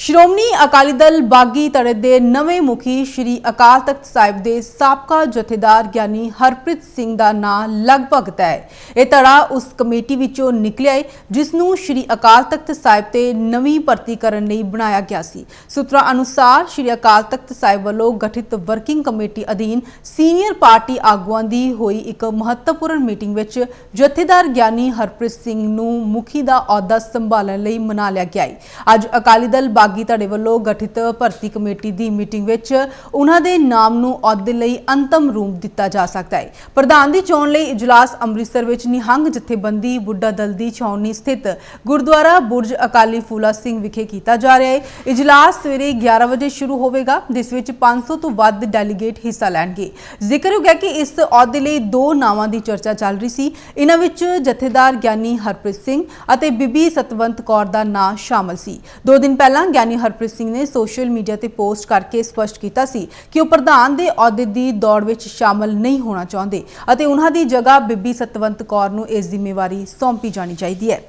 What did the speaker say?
ਸ਼੍ਰੋਮਣੀ ਅਕਾਲੀ ਦਲ ਬਾਗੀ ਧੜੇ ਦੇ ਨਵੇਂ ਮੁਖੀ ਸ਼੍ਰੀ ਅਕਾਲ ਤਖਤ ਸਾਹਿਬ ਦੇ ਸਾਬਕਾ ਜਥੇਦਾਰ ਗਿਆਨੀ ਹਰਪ੍ਰੀਤ ਸਿੰਘ ਦਾ ਨਾਂ ਲਗਭਗ ਤੈਅ ਹੈ। ਇਹ ਧੜਾ ਉਸ ਕਮੇਟੀ ਵਿੱਚੋਂ ਨਿਕਲਿਆ ਹੈ, ਜਿਸ ਨੂੰ ਸ਼੍ਰੀ ਅਕਾਲ ਤਖਤ ਸਾਹਿਬ ਤੇ ਨਵੀਂ ਭਰਤੀ ਕਰਨ ਲਈ ਬਣਾਇਆ ਗਿਆ ਸੀ। ਸੂਤਰਾਂ ਅਨੁਸਾਰ ਸ਼੍ਰੀ ਅਕਾਲ ਤਖਤ ਸਾਹਿਬ ਵੱਲੋਂ ਗਠਿਤ ਵਰਕਿੰਗ ਕਮੇਟੀ ਅਧੀਨ ਸੀਨੀਅਰ ਪਾਰਟੀ ਆਗੂਆਂ ਦੀ ਹੋਈ ਇੱਕ ਮਹੱਤਵਪੂਰਨ ਮੀਟਿੰਗ ਵਿੱਚ ਜਥੇਦਾਰ ਗਿਆਨੀ ਹਰਪ੍ਰੀਤ ਸਿੰਘ ਨੂੰ ਮੁਖੀ ਦਾ ਅਹੁਦਾ ਸੰਭਾਲਣ ਲਈ ਮਨਾ ਲਿਆ ਗਿਆ ਹੈ। ਅੱਜ ਅਕਾਲੀ ਦਲ ਬਾਗੀ ਧੜੇ ਵੱਲੋਂ ਗਠਿਤ ਭਰਤੀ ਕਮੇਟੀ ਦੀ ਮੀਟਿੰਗ ਵਿੱਚ ਉਹਨਾਂ ਦੇ ਨਾਮ ਨੂੰ ਅਹੁਦੇ ਲਈ ਅੰਤਮ ਰੂਪ ਦਿੱਤਾ ਜਾ ਸਕਦਾ ਹੈ। ਪ੍ਰਧਾਨ ਦੀ ਚੋਣ ਲਈ ਇਜਲਾਸ ਅੰਮ੍ਰਿਤਸਰ ਵਿੱਚ ਨਿਹੰਗ ਜਥੇਬੰਦੀ ਬੁੱਢਾ ਦਲ ਦੀ ਛਾਉਣੀ ਸਥਿਤ ਗੁਰਦੁਆਰਾ ਬੁਰਜ ਅਕਾਲੀ ਫੂਲਾ ਸਿੰਘ ਵਿਖੇ ਕੀਤਾ ਜਾ ਰਿਹਾ ਹੈ। ਇਜਲਾਸ ਸਵੇਰੇ 11 ਵਜੇ ਸ਼ੁਰੂ ਹੋਵੇਗਾ, ਜਿਸ ਵਿੱਚ 500 ਤੋਂ ਵੱਧ ਡੈਲੀਗੇਟ ਹਿੱਸਾ ਲੈਣਗੇ। ਜ਼ਿਕਰਯੋਗ ਹੈ ਕਿ ਇਸ ਅਹੁਦੇ ਲਈ ਦੋ ਨਾਵਾਂ ਦੀ ਚਰਚਾ ਚੱਲ ਰਹੀ ਸੀ। ਇਹਨਾਂ ਵਿੱਚ ਜਥੇਦਾਰ ਗਿਆਨੀ ਹਰਪ੍ਰੀਤ ਸਿੰਘ ਅਤੇ ਬੀਬੀ ਸਤਵੰਤ ਕੌਰ ਦਾ ਨਾਂ ਸ਼ਾਮਲ ਸੀ। ਦੋ ਦਿਨ ਪਹਿਲਾਂ ਗਿਆਨੀ ਹਰਪ੍ਰੀਤ ਸਿੰਘ ਨੇ ਸੋਸ਼ਲ ਮੀਡੀਆ ਤੇ ਪੋਸਟ ਕਰਕੇ ਸਪਸ਼ਟ ਕੀਤਾ ਸੀ ਕਿ ਉਹ ਪ੍ਰਧਾਨ ਦੇ ਅਹੁਦੇ ਦੀ ਦੌੜ ਵਿੱਚ ਸ਼ਾਮਲ ਨਹੀਂ ਹੋਣਾ ਚਾਹੁੰਦੇ ਅਤੇ ਉਹਨਾਂ ਦੀ ਜਗ੍ਹਾ ਬੀਬੀ ਸਤਵੰਤ ਕੌਰ ਨੂੰ ਇਸ ਜ਼ਿੰਮੇਵਾਰੀ ਸੌਂਪੀ ਜਾਣੀ ਚਾਹੀਦੀ ਹੈ।